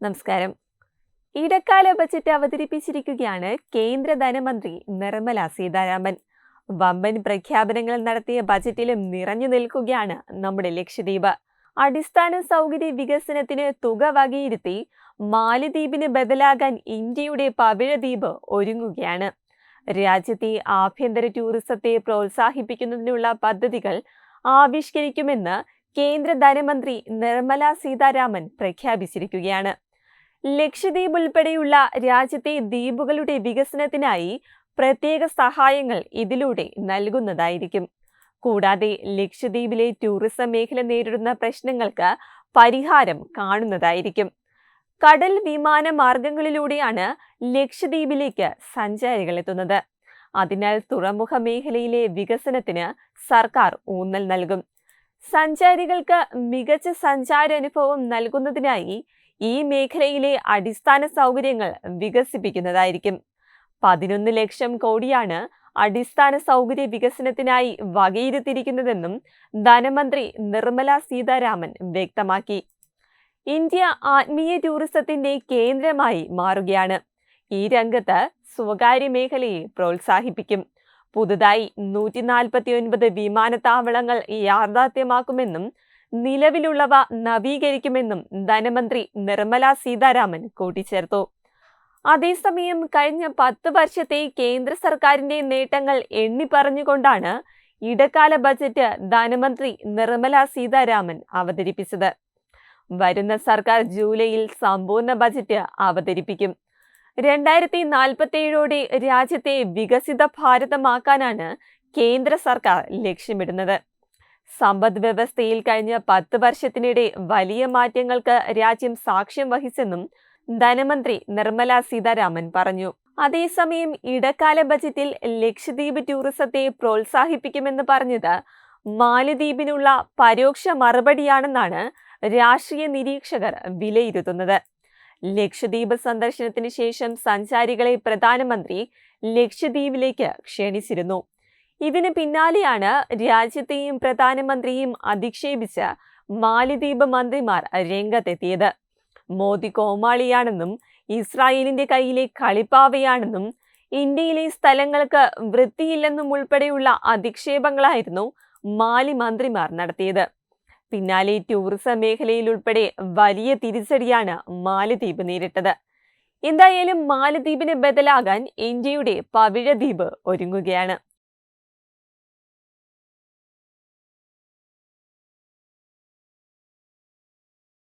നമസ്കാരം. ഇടക്കാല ബജറ്റ് അവതരിപ്പിച്ചിരിക്കുകയാണ് കേന്ദ്ര ധനമന്ത്രി നിർമ്മല സീതാരാമൻ. വമ്പൻ പ്രഖ്യാപനങ്ങൾ നടത്തിയ ബജറ്റിലും നിറഞ്ഞു നിൽക്കുകയാണ് നമ്മുടെ ലക്ഷദ്വീപ്. അടിസ്ഥാന സൗകര്യ വികസനത്തിന് തുക വകയിരുത്തി മാലിദ്വീപിന് ബദലാകാൻ ഇന്ത്യയുടെ പവിഴദ്വീപ് ഒരുങ്ങുകയാണ്. രാജ്യത്തെ ആഭ്യന്തര ടൂറിസത്തെ പ്രോത്സാഹിപ്പിക്കുന്നതിനുള്ള പദ്ധതികൾ ആവിഷ്കരിക്കുമെന്ന് കേന്ദ്ര ധനമന്ത്രി നിർമ്മല സീതാരാമൻ പ്രഖ്യാപിച്ചിരിക്കുകയാണ്. ലക്ഷദ്വീപ് ഉൾപ്പെടെയുള്ള രാജ്യത്തെ ദ്വീപുകളുടെ വികസനത്തിനായി പ്രത്യേക സഹായങ്ങൾ ഇതിലൂടെ നൽകുന്നതായിരിക്കും. കൂടാതെ ലക്ഷദ്വീപിലെ ടൂറിസം മേഖല നേരിടുന്ന പ്രശ്നങ്ങൾക്ക് പരിഹാരം കാണുന്നതായിരിക്കും. കടൽ വിമാന മാർഗങ്ങളിലൂടെയാണ് ലക്ഷദ്വീപിലേക്ക് സഞ്ചാരികൾ എത്തുന്നത്. അതിനാൽ തുറമുഖ മേഖലയിലെ വികസനത്തിന് സർക്കാർ ഊന്നൽ നൽകും. സഞ്ചാരികൾക്ക് മികച്ച സഞ്ചാര അനുഭവം നൽകുന്നതിനായി ഈ മേഖലയിലെ അടിസ്ഥാന സൗകര്യങ്ങൾ വികസിപ്പിക്കുന്നതായിരിക്കും. പതിനൊന്ന് ലക്ഷം കോടിയാണ് അടിസ്ഥാന സൗകര്യ വികസനത്തിനായി വകയിരുത്തിയിരിക്കുന്നതെന്നും ധനമന്ത്രി നിർമ്മല സീതാരാമൻ വ്യക്തമാക്കി. ഇന്ത്യ ആത്മീയ ടൂറിസത്തിന്റെ കേന്ദ്രമായി മാറുകയാണ്. ഈ രംഗത്ത് സ്വകാര്യ മേഖലയെ പ്രോത്സാഹിപ്പിക്കും. പുതുതായി നൂറ്റി നാൽപ്പത്തി ഒൻപത് വിമാനത്താവളങ്ങൾ യാഥാർത്ഥ്യമാക്കുമെന്നും നിലവിലുള്ളവ നവീകരിക്കുമെന്നും ധനമന്ത്രി നിർമ്മല സീതാരാമൻ കൂട്ടിച്ചേർത്തു. അതേസമയം കഴിഞ്ഞ പത്ത് വർഷത്തെ കേന്ദ്ര സർക്കാരിന്റെ നേട്ടങ്ങൾ എണ്ണി പറഞ്ഞുകൊണ്ടാണ് ഇടക്കാല ബജറ്റ് ധനമന്ത്രി നിർമ്മല സീതാരാമൻ അവതരിപ്പിച്ചത്. വരുന്ന സർക്കാർ ജൂലൈയിൽ സമ്പൂർണ ബജറ്റ് അവതരിപ്പിക്കും. രണ്ടായിരത്തി നാൽപ്പത്തേഴോടെ രാജ്യത്തെ വികസിത ഭാരതമാക്കാനാണ് കേന്ദ്ര സർക്കാർ ലക്ഷ്യമിടുന്നത്. സമ്പദ് വ്യവസ്ഥയിൽ കഴിഞ്ഞ പത്ത് വർഷത്തിനിടെ വലിയ മാറ്റങ്ങൾക്ക് രാജ്യം സാക്ഷ്യം വഹിച്ചെന്നും ധനമന്ത്രി നിർമ്മല സീതാരാമൻ പറഞ്ഞു. അതേസമയം ഇടക്കാല ബജറ്റിൽ ലക്ഷദ്വീപ് ടൂറിസത്തെ പ്രോത്സാഹിപ്പിക്കുമെന്ന് പറഞ്ഞത് മാലദ്വീപിനുള്ള പരോക്ഷ മറുപടിയാണെന്നാണ് രാഷ്ട്രീയ നിരീക്ഷകർ വിലയിരുത്തുന്നത്. ലക്ഷദ്വീപ് സന്ദർശനത്തിന് ശേഷം സഞ്ചാരികളെ പ്രധാനമന്ത്രി ലക്ഷദ്വീപിലേക്ക് ക്ഷണിച്ചിരുന്നു. ഇതിന് പിന്നാലെയാണ് രാജ്യത്തെയും പ്രധാനമന്ത്രിയും അധിക്ഷേപിച്ച് മാലിദ്വീപ് മന്ത്രിമാർ രംഗത്തെത്തിയത്. മോദി കോമാളിയാണെന്നും ഇസ്രായേലിന്റെ കയ്യിലെ കളിപ്പാവയാണെന്നും ഇന്ത്യയിലെ സ്ഥലങ്ങൾക്ക് വൃത്തിയില്ലെന്നും ഉൾപ്പെടെയുള്ള അധിക്ഷേപങ്ങളായിരുന്നു മാലി മന്ത്രിമാർ നടത്തിയത്. പിന്നാലെ ടൂറിസം മേഖലയിൽ ഉൾപ്പെടെ വലിയ തിരിച്ചടിയാണ് മാലിദ്വീപ് നേരിട്ടത്. എന്തായാലും മാലദ്വീപിന് ബദലാകാൻ ഇന്ത്യയുടെ പവിഴദ്വീപ് ഒരുങ്ങുകയാണ്.